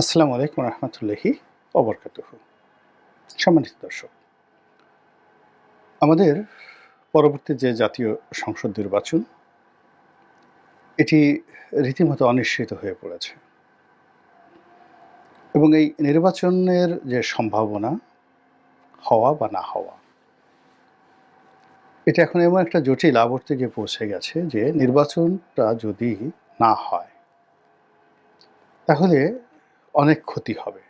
আসসালামু আলাইকুম রহমতুল্লাহি অবরকাতুহ সম্মানিত দর্শক, আমাদের পরবর্তী যে জাতীয় সংসদ নির্বাচন, এটি রীতিমতো অনিশ্চিত হয়ে পড়েছে। এবং এই নির্বাচনের যে সম্ভাবনা, হওয়া বা না হওয়া, এটা এখন এমন একটা জটিল আবর্তে গিয়ে পৌঁছে গেছে যে নির্বাচনটা যদি না হয়, তাহলে অনেক ক্ষতি হবে।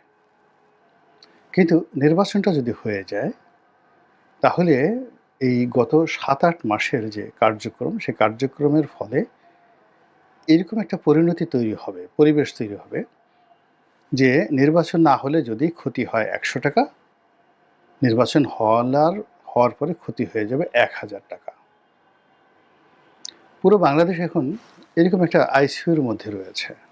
কিন্তু নির্বাচনটা যদি হয়ে যায়, তাহলে এই গত সাত আট মাসের যে কার্যক্রম সে কার্যক্রমের ফলে এরকম একটা পরিণতি তৈরি হবে, পরিবেশ তৈরি হবে, যে নির্বাচন না হলে যদি ক্ষতি হয় একশো টাকা, নির্বাচন হওয়ার হওয়ার পরে ক্ষতি হয়ে যাবে এক হাজার টাকা। পুরো বাংলাদেশ এখন এরকম একটা আইসিইউর মধ্যে রয়েছে।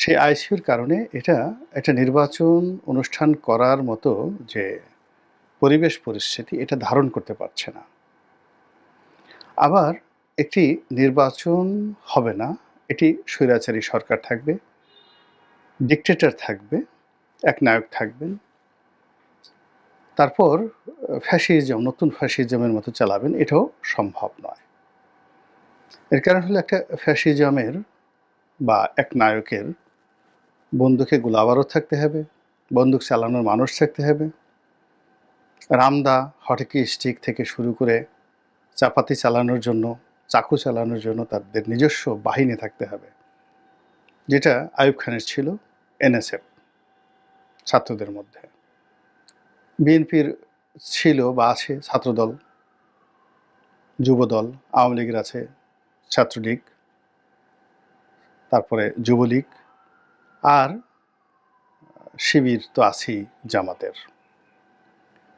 সেই আইসিউর কারণে এটা একটা নির্বাচন অনুষ্ঠান করার মতো যে পরিবেশ পরিস্থিতি, এটা ধারণ করতে পারছে না। আবার একটি নির্বাচন হবে না, এটি স্বৈরাচারী সরকার থাকবে ডিকটেটর থাকবে, এক নায়ক থাকবেন তারপর ফ্যাসিজম, নতুন ফ্যাসিজমের মতো চালাবেন, এটাও সম্ভব নয়। এর কারণ হলো একটা ফ্যাসিজমের বা এক নায়কের বন্দুকে গোলাবারও থাকতে হবে, বন্দুক চালানোর মানুষ থাকতে হবে। রামদা হটকি স্টিক থেকে শুরু করে চাপাতি চালানোর জন্য, চাকু চালানোর জন্য তাদের নিজস্ব বাহিনী থাকতে হবে, যেটা আয়ুব খানের ছিল এনএসএফ ছাত্রদের মধ্যে। বিএনপির ছিল বা আছে ছাত্রদল, যুবদল, আওয়ামী লীগের আছে ছাত্রলীগ, তারপরে যুবলীগ আর শিবির তো আছেই জামাতের।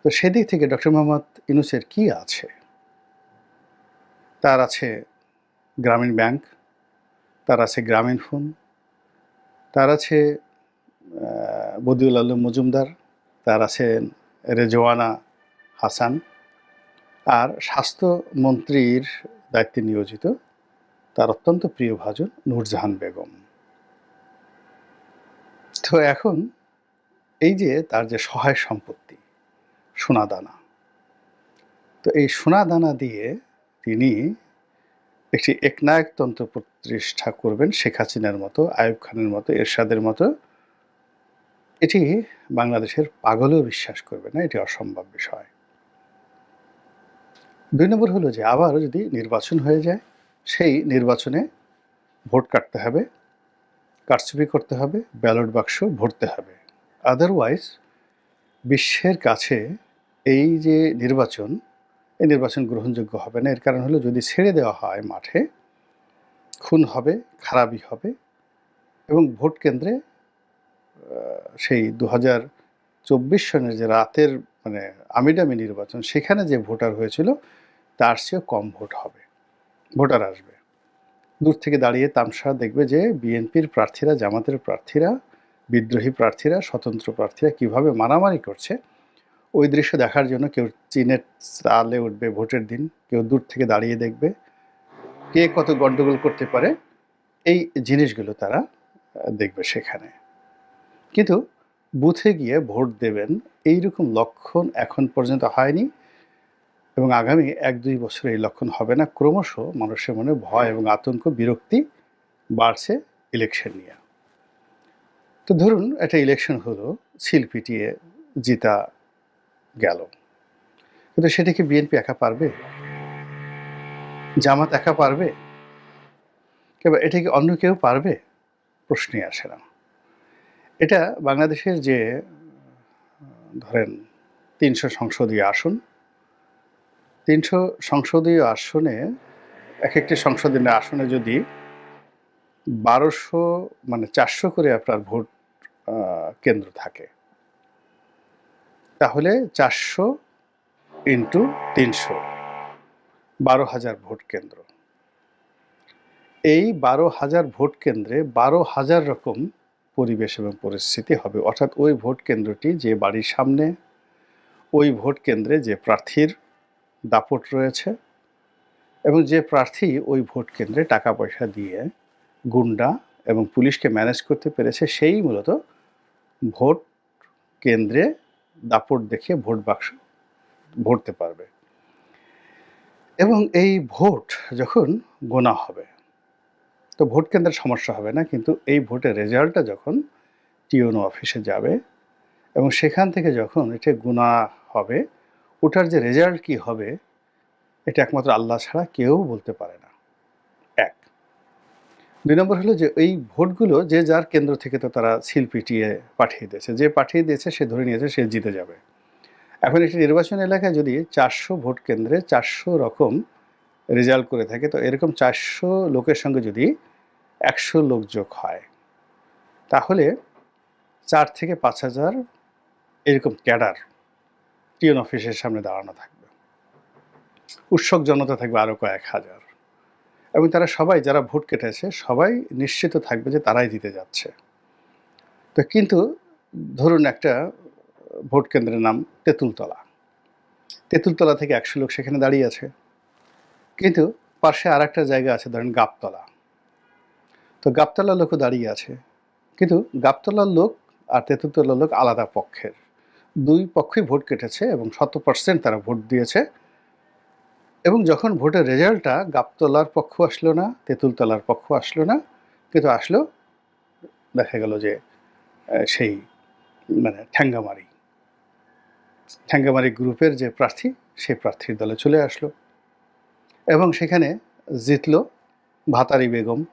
তো সেদিক থেকে ডক্টর মোহাম্মদ ইনুসের কি আছে? তার আছে গ্রামীণ ব্যাংক, তার আছে গ্রামীণ ফোন, তার আছে বদিউল আলম মজুমদার, তার আছে রেজওয়ানা হাসান আর স্বাস্থ্যমন্ত্রীর দায়িত্বে নিয়োজিত তার অত্যন্ত প্রিয় ভাজন নূরজাহান বেগম। তো এখন এই যে তার যে সহায় সম্পত্তি, সোনাদানা, তো এই সোনাদানা দিয়ে তিনি একটি একনায়কতন্ত্র প্রতিষ্ঠা করবেন শেখ হাসিনার মতো আয়ুব খানের মতো, এরশাদের মতো। এটি বাংলাদেশের পাগলও বিশ্বাস করবে না, এটি অসম্ভব বিষয়। দুই নম্বর হলো যে আবার যদি নির্বাচন হয়ে যায়, সেই নির্বাচনে ভোট কাটতে হবে। কারচুপি করতে হবে, ব্যালট বাক্স ভরতে হবে। আদারওয়াইজ বিশ্বের কাছে এই যে নির্বাচন, এই নির্বাচন গ্রহণযোগ্য হবে না। এর কারণ হলো যদি ছেড়ে দেওয়া হয় মাঠে, খুন হবে, খারাপই হবে এবং ভোট কেন্দ্রে সেই দু চব্বিশ সনের যে রাতের মানে আমিডামি নির্বাচন, সেখানে যে ভোটার হয়েছিল, তার চেয়েও কম ভোট হবে। ভোটার আসবে। দূর থেকে দাঁড়িয়ে তামসা দেখবে যে বিএনপির প্রার্থীরা, জামাতের প্রার্থীরা, বিদ্রোহী প্রার্থীরা, স্বতন্ত্র প্রার্থীরা কীভাবে মারামারি করছে, ওই দৃশ্য দেখার জন্য কেউ চীনের চালে উঠবে ভোটের দিন, কেউ দূর থেকে দাঁড়িয়ে দেখবে কে কত গণ্ডগোল করতে পারে, এই জিনিসগুলো তারা দেখবে সেখানে। কিন্তু বুথে গিয়ে ভোট দেবেন এই রকম লক্ষণ এখন পর্যন্ত হয়নি। এবং আগামী এক দুই বছর এই লক্ষণ হবে না। ক্রমশ মানুষের মনে ভয় এবং আতঙ্ক, বিরক্তি বাড়ছে ইলেকশন নিয়ে। তো ধরুন একটা ইলেকশন হলো, সিল পিটিয়ে জিতা গেল। কিন্তু সেটা কি বিএনপি একা পারবে? জামাত একা পারবে? কিংবা এটা কি অন্য কেউ পারবে? প্রশ্নই আসে না। এটা বাংলাদেশের যে, ধরেন তিনশো সংসদীয় আসন তিনশো সংসদীয় আসনে এক একটি সংসদীয় আসনে যদি বারোশো মানে চারশো করে আপনার ভোট কেন্দ্র থাকে, তাহলে চারশো ইন্টু তিনশো, বারো হাজার ভোট কেন্দ্র। এই বারো হাজার ভোট কেন্দ্রে বারো হাজার রকম পরিবেশ এবং পরিস্থিতি হবে। অর্থাৎ ওই ভোট কেন্দ্রটি যে বাড়ির সামনে, ওই ভোট কেন্দ্রে যে প্রার্থীর দাপট রয়েছে এবং যে প্রার্থী ওই ভোট কেন্দ্রে টাকা পয়সা দিয়ে গুন্ডা এবং পুলিশকে ম্যানেজ করতে পেরেছে, সেই মূলত ভোট কেন্দ্রে দাপট দেখিয়ে ভোট বাক্স ভরতে পারবে। এবং এই ভোট যখন গোনা হবে, তো ভোট কেন্দ্রের সমস্যা হবে না, কিন্তু এই ভোটের রেজাল্টটা যখন টিওনো অফিসে যাবে এবং সেখান থেকে যখন এটা গুণা হবে ওটার যে রেজাল্ট কি হবে, এটা একমাত্র আল্লাহ ছাড়া কেউ বলতে পারে না। এক। দুই নম্বর হলো যে এই ভোটগুলো যে যার কেন্দ্র থেকে তো তারা সিল পিটিয়ে পাঠিয়ে দিয়েছে, যে পাঠিয়ে দিয়েছে সে ধরে নিয়েছে সে জিতে যাবে। এখন একটি নির্বাচন এলাকায় যদি চারশো ভোট কেন্দ্রে চারশো রকম রেজাল্ট করে থাকে, তো এরকম চারশো লোকের সঙ্গে যদি একশো লোক যোগ হয়, তাহলে চার থেকে পাঁচ হাজার এরকম ক্যাডার টিএন অফিসের সামনে দাঁড়ানো থাকবে। উৎসব জনতা থাকবে আরও কয়েক হাজার। এবং তারা সবাই, যারা ভোট কেটেছে, সবাই নিশ্চিত থাকবে যে তারাই দিতে যাচ্ছে। তো কিন্তু ধরুন একটা ভোট কেন্দ্রের নাম তেঁতুলতলা। তেঁতুলতলা থেকে একশো লোক সেখানে দাঁড়িয়ে আছে। কিন্তু পাশে আর একটা জায়গা আছে, ধরেন গাবতলা। তো গাবতলার লোকও দাঁড়িয়ে আছে। কিন্তু গাবতলার লোক আর তেঁতুলতলার লোক আলাদা পক্ষের। দুই পক্ষই ভোট কেটেছে এবং শত পার্সেন্ট তারা ভোট দিয়েছে। এবং যখন ভোটের রেজাল্টটা গাবতলার পক্ষ আসলো না, তেঁতুলতলার পক্ষ আসলো না, কিন্তু আসলো, দেখা গেল যে সেই মানে ঠ্যাঙ্গামারি। ঠ্যাঙ্গামারি গ্রুপের যে প্রার্থী, সেই প্রার্থীর দলে চলে আসলো। এবং সেখানে জিতল ভাতারি বেগম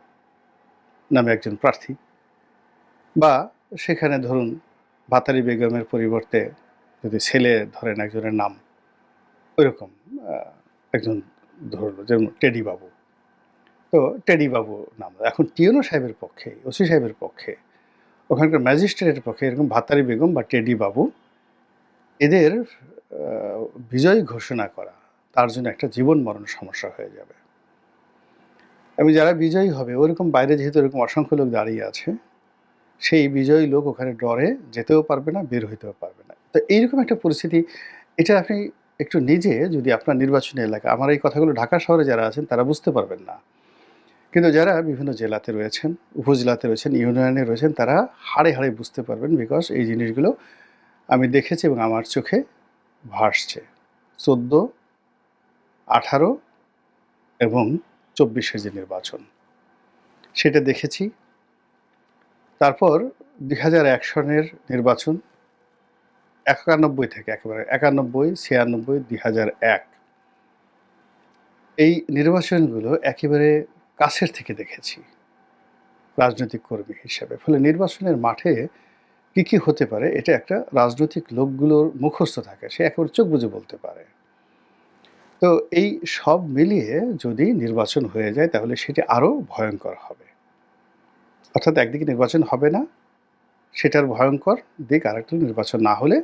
নামে একজন প্রার্থী। বা সেখানে ধরুন ভাতারি বেগমের পরিবর্তে যদি ছেলে ধরেন একজনের নাম, ওইরকম একজন ধরলো, যেমন টেডি বাবু। তো টেডি বাবু নাম, এখন টিওনো সাহেবের পক্ষে, ওসি সাহেবের পক্ষে, ওখানকার ম্যাজিস্ট্রেটের পক্ষে এরকম ভাতারি বেগম বা টেডি বাবু, এদের বিজয় ঘোষণা করা, তার জন্য একটা জীবন মরণ সমস্যা হয়ে যাবে। এবং যারা বিজয়ী হবে, ওরকম বাইরে যেহেতু এরকম অসংখ্য লোক দাঁড়িয়ে আছে সেই বিজয়ী লোক ওখানে ডরে যেতেও পারবে না, বের হইতেও পারবে না। তো এইরকম একটা পরিস্থিতি, এটা আপনি একটু নিজে যদি আপনার নির্বাচনী এলাকা, আমার এই কথাগুলো ঢাকা শহরে যারা আছেন তারা বুঝতে পারবেন না। কিন্তু যারা বিভিন্ন জেলাতে রয়েছেন, উপজেলাতে রয়েছেন, ইউনিয়নে রয়েছেন, তারা হাড়ে হাড়ে বুঝতে পারবেন বিকজ এই জিনিসগুলো আমি দেখেছি এবং আমার চোখে ভাসছে। চোদ্দ, আঠারো এবং চব্বিশের যে নির্বাচন, সেটা দেখেছি। তারপর দুই হাজার এক সনের নির্বাচন একানব্বই থেকে একেবারে একানব্বই, ছিয়ানব্বই, দুই হাজার এক। এই নির্বাচনগুলো একেবারে কাছের থেকে দেখেছি রাজনৈতিক কর্মী হিসেবে। ফলে নির্বাচনের মাঠে কি কি হতে পারে, এটা একটা রাজনৈতিক লোকগুলোর মুখস্থ থাকে, সে একেবারে চোখ বুঝে বলতে পারে। তো এই সব মিলিয়ে যদি নির্বাচন হয়ে যায়, তাহলে সেটি আরও ভয়ঙ্কর হবে। অর্থাৎ একদিকে নির্বাচন হবে না, সেটার ভয়ঙ্কর দিক আরেকটা নির্বাচন না হলে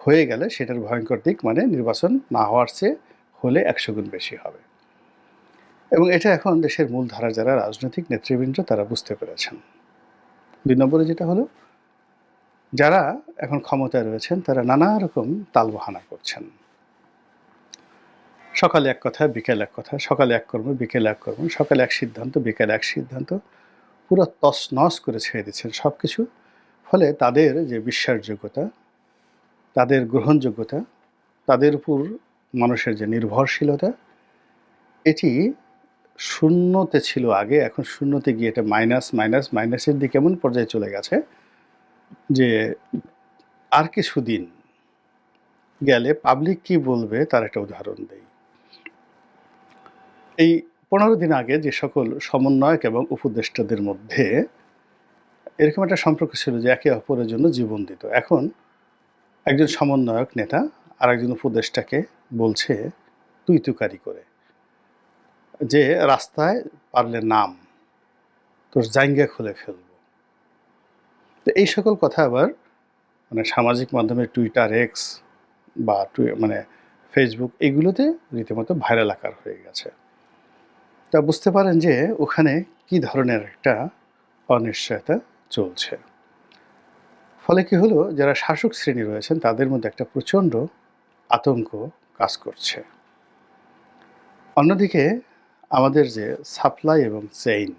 হয়ে গেলে সেটার ভয়ঙ্কর দিক মানে নির্বাচন না হওয়ার চেয়ে হলে একশো গুণ বেশি হবে। এবং এটা এখন দেশের মূলধারার যারা রাজনৈতিক নেতৃবৃন্দ তারা বুঝতে পেরেছেন। দুই নম্বরে যেটা হলো, যারা এখন ক্ষমতায় রয়েছেন তারা নানা রকম তালবাহানা করছেন। সকালে এক কথা বিকেল এক কথা সকালে এক কর্ম, বিকেল এক কর্ম, সকালে এক সিদ্ধান্ত, বিকেল এক সিদ্ধান্ত পুরো তস নস করে ছেড়ে দিচ্ছেন সব কিছু ফলে তাদের যে বিশ্বাসযোগ্যতা, তাদের গ্রহণযোগ্যতা, তাদের উপর মানুষের যে নির্ভরশীলতা, এটি শূন্যতে ছিল আগে, এখন শূন্যতে গিয়ে এটা মাইনাস মাইনাস, মাইনাসের দিকে এমন পর্যায়ে চলে গেছে যে আর কিছু দিন গেলে পাবলিক কি বলবে তার একটা উদাহরণ দেই। এই পনেরো দিন আগে যে সকল সমন্বয়ক এবং উপদেষ্টাদের মধ্যে এরকম একটা সম্পর্ক ছিল যে একে অপরের জন্য জীবন দিত। এখন একজন সমন্বয়ক নেতা আর একজন উপদেষ্টাকে বলছে, তুই তুকারি করে। যে রাস্তায় পারলে নাম, তোর জাইঙ্গা খুলে ফেলব। তো এই সকল কথা আবার মানে সামাজিক মাধ্যমে টুইটার, এক্স বা মানে ফেসবুক, এগুলোতে রীতিমতো ভাইরাল আকার হয়ে গেছে। তা বুঝতে পারেন যে ওখানে কি ধরনের একটা অনিশ্চয়তা চলছে। ফলে কি হলো, যারা শাসক শ্রেণি রয়েছেন, তাদের মধ্যে একটা প্রচণ্ড আতঙ্ক কাজ করছে। অন্যদিকে, আমাদের যে সাপ্লাই এবং চেইন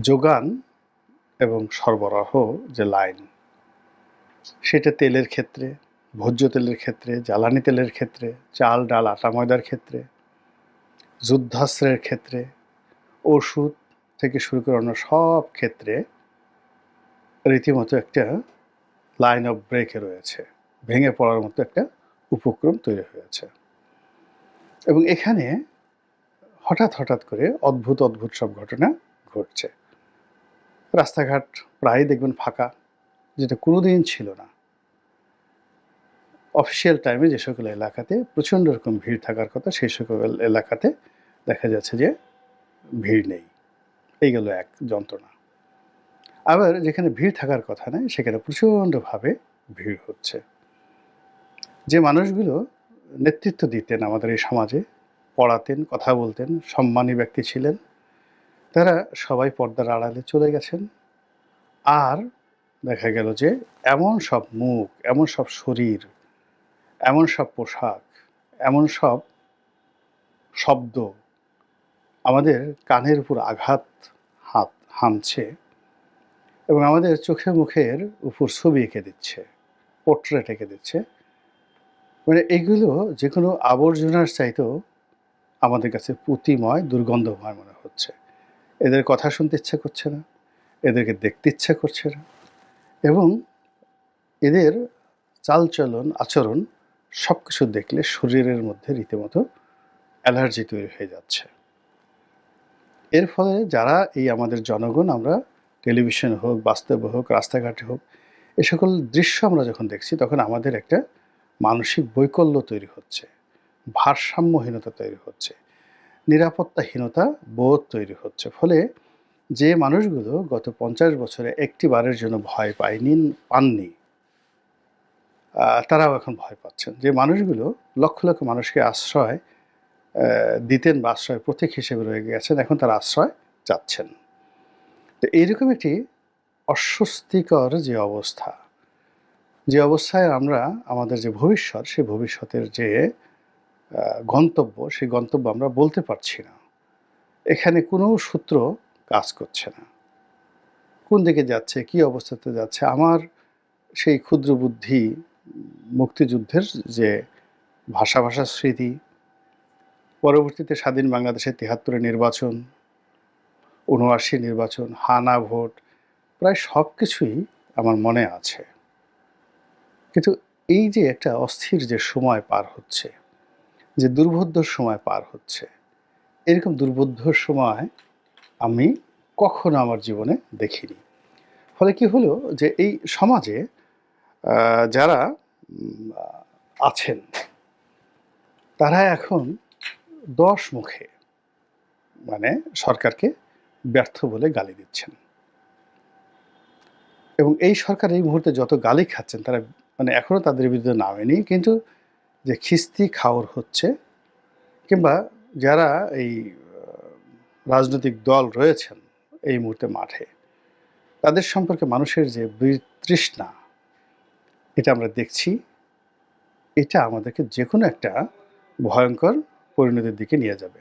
যোগান এবং সরবরাহ যে লাইন, সেটা তেলের ক্ষেত্রে, ভোজ্য তেলের ক্ষেত্রে, জ্বালানি তেলের ক্ষেত্রে, চাল, ডাল, আটা, ময়দার ক্ষেত্রে যুদ্ধাস্ত্রের ক্ষেত্রে, ওষুধ থেকে শুরু করে অন্য সব ক্ষেত্রে রীতিমতো একটা লাইন অফ ব্রেকে রয়েছে, ভেঙে পড়ার মতো একটা উপক্রম তৈরি হয়েছে। এবং এখানে হঠাৎ হঠাৎ করে অদ্ভুত অদ্ভুত সব ঘটনা ঘটছে। রাস্তাঘাট প্রায় দেখবেন ফাঁকা, যেটা কোনোদিন ছিল না। অফিসিয়াল টাইমে যে সকল এলাকাতে প্রচণ্ড রকম ভিড় থাকার কথা, সেই সকল এলাকাতে দেখা যাচ্ছে যে ভিড় নেই। এই গেল এক যন্ত্রণা। আবার যেখানে ভিড় থাকার কথা নয় সেখানে প্রচণ্ডভাবে ভিড় হচ্ছে। যে মানুষগুলো নেতৃত্ব দিতেন আমাদের এই সমাজে, পড়াতেন, কথা বলতেন, সম্মানী ব্যক্তি ছিলেন, তারা সবাই পর্দার আড়ালে চলে গেছেন। আর দেখা গেল যে এমন সব মুখ, এমন সব শরীর এমন সব পোশাক, এমন সব শব্দ আমাদের কানের উপর আঘাত হাত, হানছে এবং আমাদের চোখে মুখের উপর ছবি এঁকে দিচ্ছে, পোর্ট্রেট এঁকে দিচ্ছে। মানে এগুলো যে কোনো আবর্জনার চাইতেও আমাদের কাছে পুঁতিময়, দুর্গন্ধময় মনে হচ্ছে। এদের কথা শুনতে ইচ্ছে করছে না, এদেরকে দেখতে ইচ্ছে করছে না এবং এদের চালচলন, আচরণ সব কিছু দেখলে শরীরের মধ্যে রীতিমতো অ্যালার্জি তৈরি হয়ে যাচ্ছে। এর ফলে যারা এই আমাদের জনগণ, আমরা টেলিভিশন হোক, বাস্তবে হোক, রাস্তাঘাটে হোক, এ সকল দৃশ্য আমরা যখন দেখছি, তখন আমাদের একটা মানসিক বৈকল্য তৈরি হচ্ছে, ভারসাম্যহীনতা তৈরি হচ্ছে, নিরাপত্তাহীনতা বোধ তৈরি হচ্ছে। ফলে যে মানুষগুলো গত পঞ্চাশ বছরে একটি বারের জন্য ভয় পায়নি, পাননি তারাও এখন ভয় পাচ্ছেন যে মানুষগুলো লক্ষ লক্ষ মানুষকে আশ্রয় দিতেন বা আশ্রয় প্রতীক হিসেবে রয়ে গেছেন, এখন তারা আশ্রয় চাচ্ছেন। তো এইরকম একটি অস্বস্তিকর যে অবস্থা, যে অবস্থায় আমরা আমাদের যে ভবিষ্যৎ সেই ভবিষ্যতের যে গন্তব্য, সেই গন্তব্য আমরা বলতে পারছি না। এখানে কোনো সূত্র কাজ করছে না। কোন দিকে যাচ্ছে, কি অবস্থাতে যাচ্ছে, আমার সেই ক্ষুদ্র বুদ্ধি মুক্তিযুদ্ধের যে ভাষা ভাষা স্মৃতি, পরবর্তীতে স্বাধীন বাংলাদেশের তিহাত্তরের নির্বাচন উনআশি নির্বাচন, হানা ভোট, প্রায় সব কিছুই আমার মনে আছে। কিন্তু এই যে একটা অস্থির যে সময় পার হচ্ছে, যে দুর্বোধ্যর সময় পার হচ্ছে, এরকম দুর্বোধ্যর সময় আমি কখনো আমার জীবনে দেখিনি। ফলে কি হলো যে এই সমাজে যারা আছেন, তারা এখন দশ মুখে মানে সরকারকে ব্যর্থ বলে গালি দিচ্ছেন। এবং এই সরকার এই মুহূর্তে যত গালি খাচ্ছেন, তারা মানে এখনও তাদের বিরুদ্ধে নামেনি, কিন্তু যে খিস্তি খাওয়ার হচ্ছে, কিংবা যারা এই রাজনৈতিক দল রয়েছেন এই মুহূর্তে মাঠে, তাদের সম্পর্কে মানুষের যে বিতৃষ্ণা এটা আমরা দেখছি। এটা আমাদেরকে যে কোনো একটা ভয়ঙ্কর পরিণতির দিকে নিয়ে যাবে।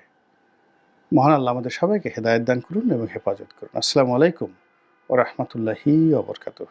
মহান আল্লাহ আমাদের সবাইকে হেদায়ত দান করুন এবং হেফাজত করুন। আসসালামু আলাইকুম ও রহমতুল্লাহি অবরকাতুহ